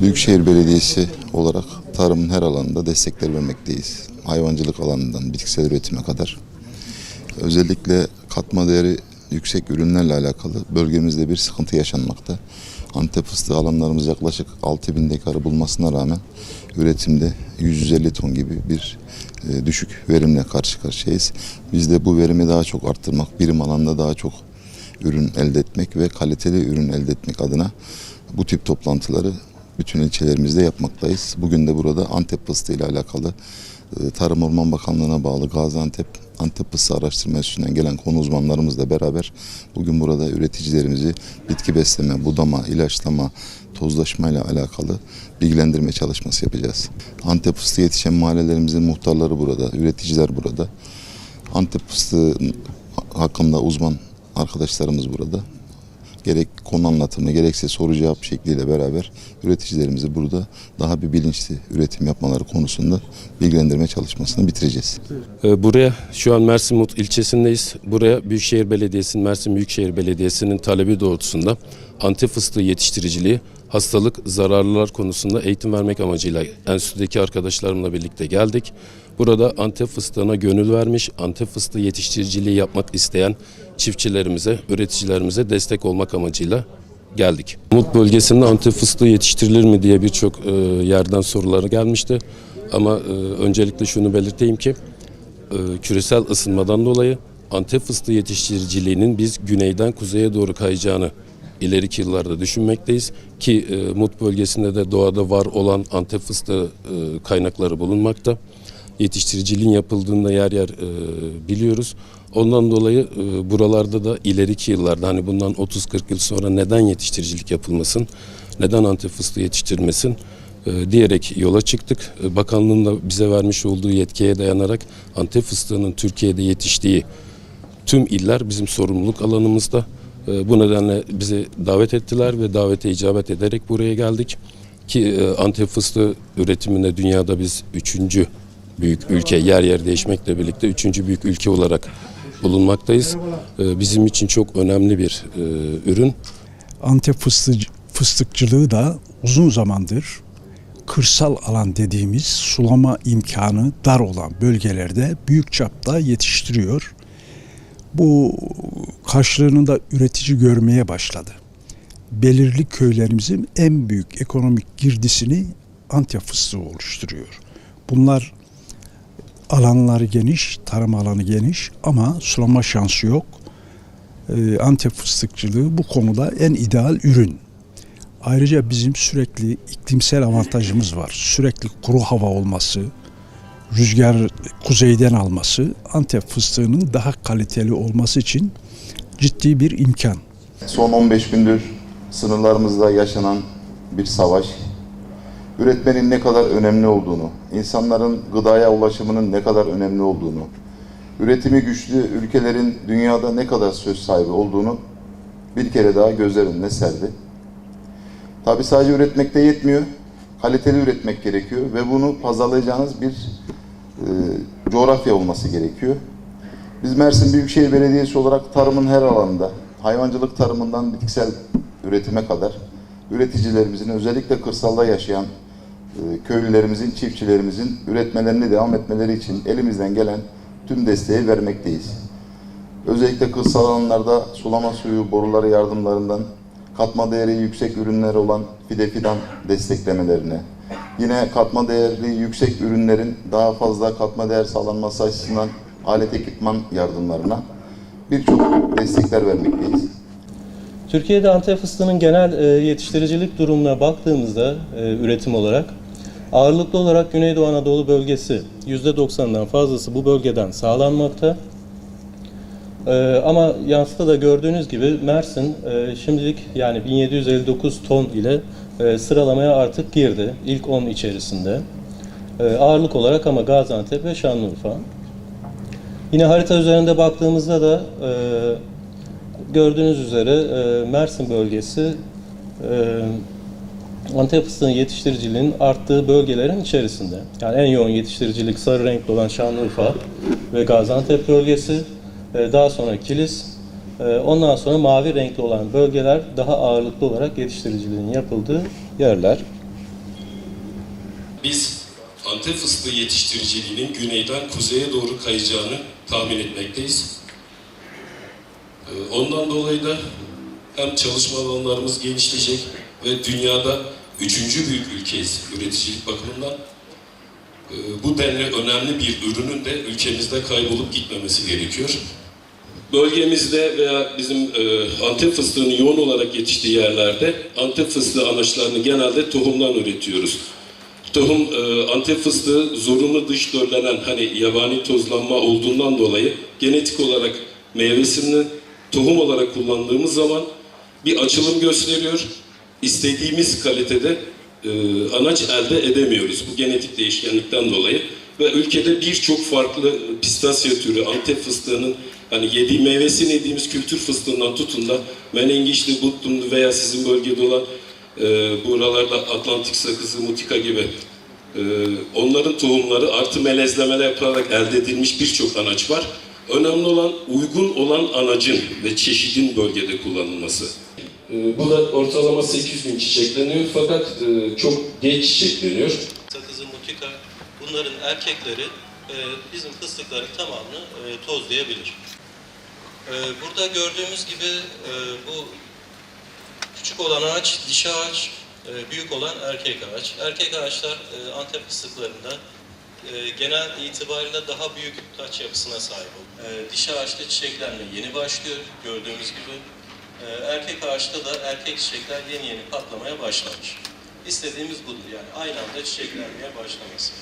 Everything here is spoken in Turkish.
Büyükşehir Belediyesi olarak tarımın her alanında destekler vermekteyiz. Hayvancılık alanından bitkisel üretime kadar. Özellikle katma değeri yüksek ürünlerle alakalı bölgemizde bir sıkıntı yaşanmakta. Antep fıstığı alanlarımız yaklaşık 6000 dekarı bulmasına rağmen üretimde 150 ton gibi bir e, düşük verimle karşı karşıyayız. Biz de bu verimi daha çok arttırmak, birim alanda daha çok ürün elde etmek ve kaliteli ürün elde etmek adına bu tip toplantıları bütün ilçelerimizde yapmaktayız. Bugün de burada Antep fıstığı ile alakalı e, Tarım Orman Bakanlığı'na bağlı Gaziantep Antep Fıstığı Araştırma Enstitüsü'nden gelen konu uzmanlarımızla beraber bugün burada üreticilerimizi bitki besleme, budama, ilaçlama, tozlaşma ile alakalı bilgilendirme çalışması yapacağız. Antep fıstığı yetişen mahallelerimizin muhtarları burada, üreticiler burada. Antep fıstığı hakkında uzman arkadaşlarımız burada. Gerek konu anlatımı gerekse soru cevap şekliyle beraber üreticilerimizi burada daha bir bilinçli üretim yapmaları konusunda bilgilendirme çalışmasını bitireceğiz. Ee, Buraya şu an Mersin Mut ilçesindeyiz. Buraya Büyükşehir Belediyesi'nin, Mersin Büyükşehir Belediyesi'nin talebi doğrultusunda antep fıstığı yetiştiriciliği, hastalık, zararlılar konusunda eğitim vermek amacıyla enstitüdeki arkadaşlarımla birlikte geldik. Burada antep fıstığına gönül vermiş, antep fıstığı yetiştiriciliği yapmak isteyen çiftçilerimize, üreticilerimize destek olmak amacıyla geldik. Mut bölgesinde antep fıstığı yetiştirilir mi diye birçok e, yerden soruları gelmişti. Ama e, öncelikle şunu belirteyim ki e, küresel ısınmadan dolayı Antep fıstığı yetiştiriciliğinin biz güneyden kuzeye doğru kayacağını ileriki yıllarda düşünmekteyiz ki e, Mut bölgesinde de doğada var olan Antep fıstığı e, kaynakları bulunmakta. Yetiştiriciliğin yapıldığında yer yer e, biliyoruz. Ondan dolayı e, buralarda da ileriki yıllarda hani bundan 30-40 yıl sonra neden yetiştiricilik yapılmasın, neden Antep fıstığı yetiştirmesin e, diyerek yola çıktık. E, Bakanlığın da bize vermiş olduğu yetkiye dayanarak Antep fıstığının Türkiye'de yetiştiği tüm iller bizim sorumluluk alanımızda. E, Bu nedenle bizi davet ettiler ve davete icabet ederek buraya geldik. Ki e, Antep fıstığı üretiminde dünyada biz üçüncü büyük ülke yer yer değişmekle birlikte üçüncü büyük ülke olarak bulunmaktayız. E, Bizim için çok önemli bir e, ürün. Antep fıstığı, fıstıkçılığı da uzun zamandır kırsal alan dediğimiz sulama imkanı dar olan bölgelerde büyük çapta yetiştiriyor. Bu karşılığını da üretici görmeye başladı. Belirli köylerimizin en büyük ekonomik girdisini Antep fıstığı oluşturuyor. Bunlar alanları geniş, tarım alanı geniş ama sulama şansı yok. Ee, Antep fıstıkçılığı bu konuda en ideal ürün. Ayrıca bizim sürekli iklimsel avantajımız var. Sürekli kuru hava olması, rüzgar kuzeyden alması Antep fıstığının daha kaliteli olması için ciddi bir imkan. Son 15 gündür sınırlarımızda yaşanan bir savaş, üretmenin ne kadar önemli olduğunu, insanların gıdaya ulaşımının ne kadar önemli olduğunu, üretimi güçlü ülkelerin dünyada ne kadar söz sahibi olduğunu bir kere daha gözler önüne serdi. Tabi sadece üretmekte yetmiyor, kaliteli üretmek gerekiyor ve bunu pazarlayacağınız bir e, coğrafya olması gerekiyor. Biz Mersin Büyükşehir Belediyesi olarak tarımın her alanında, hayvancılık tarımından bitkisel üretime kadar üreticilerimizin özellikle kırsalda yaşayan e, köylülerimizin, çiftçilerimizin üretmelerini devam etmeleri için elimizden gelen tüm desteği vermekteyiz. Özellikle kırsal alanlarda sulama suyu boruları yardımlarından katma değeri yüksek ürünler olan fide fidan desteklemelerine, yine katma değerli yüksek ürünlerin daha fazla katma değer sağlanması açısından alet ekipman yardımlarına birçok destekler vermekteyiz. Türkiye'de Antep fıstığının genel e, yetiştiricilik durumuna baktığımızda e, üretim olarak ağırlıklı olarak Güneydoğu Anadolu bölgesi %90'dan fazlası bu bölgeden sağlanmakta. E, ama yansıda da gördüğünüz gibi Mersin şimdilik yani 1759 ton ile sıralamaya artık girdi ilk 10 içerisinde. Ağırlık olarak ama Gaziantep ve Şanlıurfa. Yine harita üzerinde baktığımızda da e, gördüğünüz üzere e, Mersin bölgesi e, Antep fıstığının yetiştiriciliğinin arttığı bölgelerin içerisinde. Yani en yoğun yetiştiricilik sarı renkli olan Şanlıurfa ve Gaziantep bölgesi, e, daha sonra Kilis, e, ondan sonra mavi renkli olan bölgeler daha ağırlıklı olarak yetiştiriciliğin yapıldığı yerler. biz Antep fıstığı yetiştiriciliğinin güneyden kuzeye doğru kayacağını tahmin etmekteyiz. Ee, Ondan dolayı da hem çalışma alanlarımız genişleyecek ve dünyada üçüncü büyük ülkeyiz üreticilik bakımından. Ee, Bu denli önemli bir ürünün de ülkemizde kaybolup gitmemesi gerekiyor. Bölgemizde veya bizim e, Antep fıstığının yoğun olarak yetiştiği yerlerde Antep fıstığı anaçlarını genelde tohumdan üretiyoruz. Tohum e, Antep fıstığı zorunlu dış döllenen hani yabani tozlanma olduğundan dolayı genetik olarak meyvesini tohum olarak kullandığımız zaman bir açılım gösteriyor. İstediğimiz kalitede e, anaç elde edemiyoruz bu genetik değişkenlikten dolayı ve ülkede birçok farklı pistasya türü Antep fıstığının hani yediği meyvesini yediğimiz kültür fıstığından tutun da menengiçli, buttumlu veya sizin bölgede olan e, buralarda Atlantik sakızı, mutika gibi e, onların tohumları artı melezleme yapılarak elde edilmiş birçok anaç var. Önemli olan uygun olan anacın ve çeşidin bölgede kullanılması. E, bu da ortalama 8 gün çiçekleniyor fakat e, çok geç çiçekleniyor. sakızı, mutika bunların erkekleri e, bizim fıstıkların tamamını e, tozlayabilir. E, burada gördüğümüz gibi e, bu küçük olan ağaç dişi ağaç, e, büyük olan erkek ağaç. Erkek ağaçlar e, Antep fıstıklarında e, genel itibariyle daha büyük taç yapısına sahip. E, dişi ağaçta çiçeklenme yeni başlıyor gördüğümüz gibi. Erkek ağaçta da erkek çiçekler yeni yeni patlamaya başlamış. İstediğimiz budur yani aynı anda çiçeklenmeye başlaması.